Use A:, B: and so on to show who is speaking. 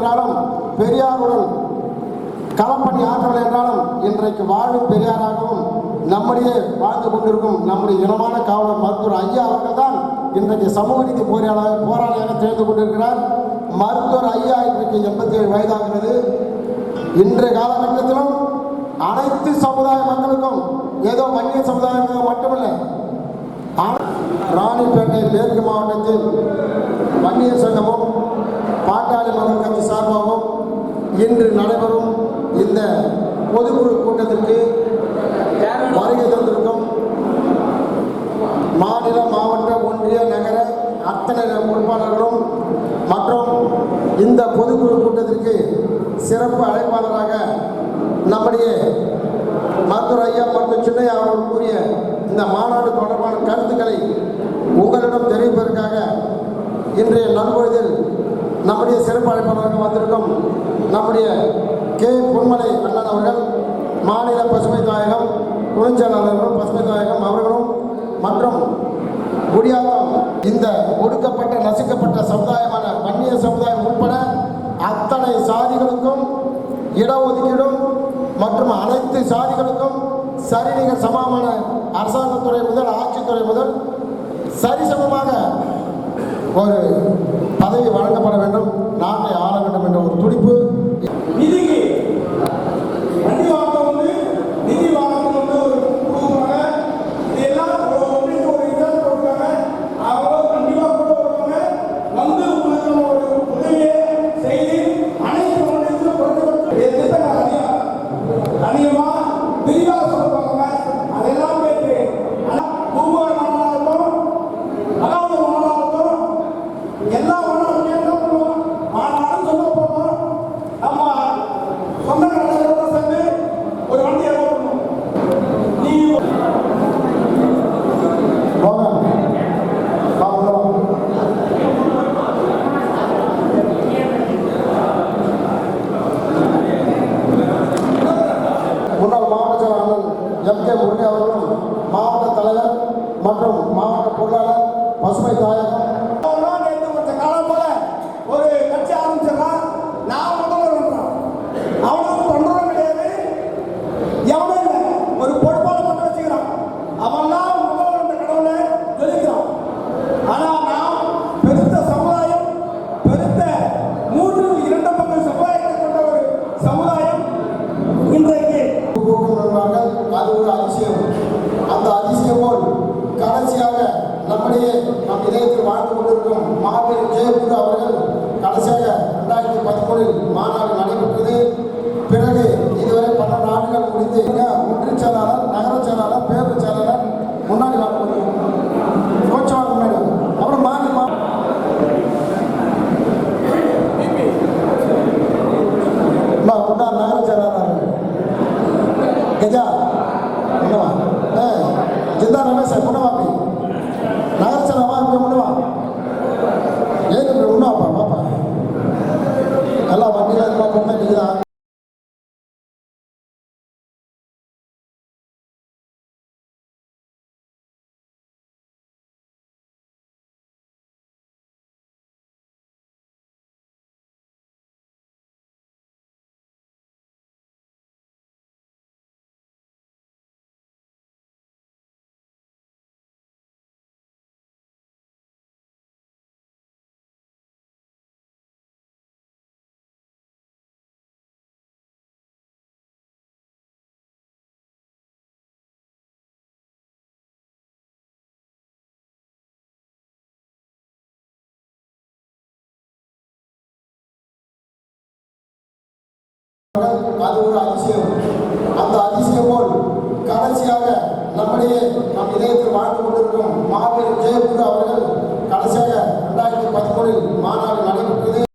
A: என்றாலும் பெரியாருடன் களப்பணி ஆற்றல் என்றாலும் இன்றைக்கு வாழும் பெரியாராகவும் நம்முடைய வாழ்ந்து கொண்டிருக்கும் நம்முடைய இனமான காவலர் மருத்துவர் ஐயா அவர்கள் தான் இன்றைக்கு சமூக நீதி போராளியாக போராளியாக தேர்ந்து கொண்டிருக்கிறார். மருத்துவர் ஐயா இன்றைக்கு எண்பத்தி ஏழு வயதாகிறது. இன்றைய காலகட்டத்திலும் அனைத்து சமுதாய மக்களுக்கும் ஏதோ வன்னிய சமுதாயம் மட்டுமில்லை ராணிப்பேட்டை மேற்கு மாவட்டத்தில் வன்னியர் சங்கமும் பாட்டாளி மக்கள் கட்சி சார்பாகவும் இன்று நடைபெறும் இந்த பொதுக்குழு கூட்டத்திற்கு வருகை தந்திருக்கும் மாநில மாவட்ட ஒன்றிய நகர அத்தனை பொறுப்பாளர்களும் மற்றும் இந்த பொதுக்குழு கூட்டத்திற்கு சிறப்பு அழைப்பாளராக நம்முடைய மருத்துவர் ஐயா மற்றும் நம்முடைய வந்திருக்கும் நம்முடைய கே. பொன்மலை அண்ணன் அவர்கள் மாநில பசுமை தாயகம் துணைச்செயலாளர்களும் பசுமை தாயகம் அவர்களும் மற்றும் குடியாத்தம் இந்த ஒடுக்கப்பட்ட நசுக்கப்பட்ட சமுதாயமான வன்னிய சமுதாயம் உட்பட அத்தனை சாதிகளுக்கும் இடஒதுக்கீடும் மற்றும் அனைத்து சாதிகளுக்கும் சரிநிகர் சமமான அரசாங்கத்துறை முதல் ஆட்சித்துறை முதல் சரிசமமாக ஒரு பதவி வழங்கப்பட வேண்டும். செயலாளர் எம் கே முரளி அவர்களும் மாவட்ட தலைவர் மற்றும் மாவட்ட பொருளாளர் பசுமை தாயகம்
B: அவன்லாம் நேத்து கொஞ்ச காலம் போல ஒரு கட்சி ஆரம்பிச்சிடறான் நான் முதல்வர் பண்றான் அவனுக்கு பண்றதும் கிடையாது எவனும் இல்லை ஒரு பொறுப்பாளர் மட்டும் வச்சுக்கிறான் அவன் தான் முதல்வர் என்ற கடவுளை ஜொலிக்கிறான் ஆனா நாம் பெருத்த சமுதாயம் பெருத்த மூன்று இரண்டு பங்கு சமுதாயத்தை கொண்ட ஒரு சமுதாயம் இன்றைக்கு
A: போக்கும் என்பார்கள் அது ஒரு அதிசயம் அந்த அதிசயம் போல் கடைசியாக நம்முடைய நம் இதயத்தில் வாழ்ந்து கொண்டிருக்கும் மாவீரர் ஜெயகுரு அவர்கள் கடைசியாக ரெண்டாயிரத்தி பதிமூணில் மாநாடு நடைபெற்றது. பிறகு இதுவரை பன்னெண்டு ஆண்டுகள் முடித்து இங்க ஒன்றிய செயலாளர் நகர செயலாளர் பேருந்து செயலாளர் முன்னாடி வாங்க கோச்சவாங்க முன்னாடி. வாங்க. அப்புறம் அது ஒரு அதிசயம். அந்த அதிசயம் போல் கடைசியாக நம்முடைய நம் இதயத்தில் வாழ்ந்து கொண்டிருக்கும் மாபெரும் ஜெய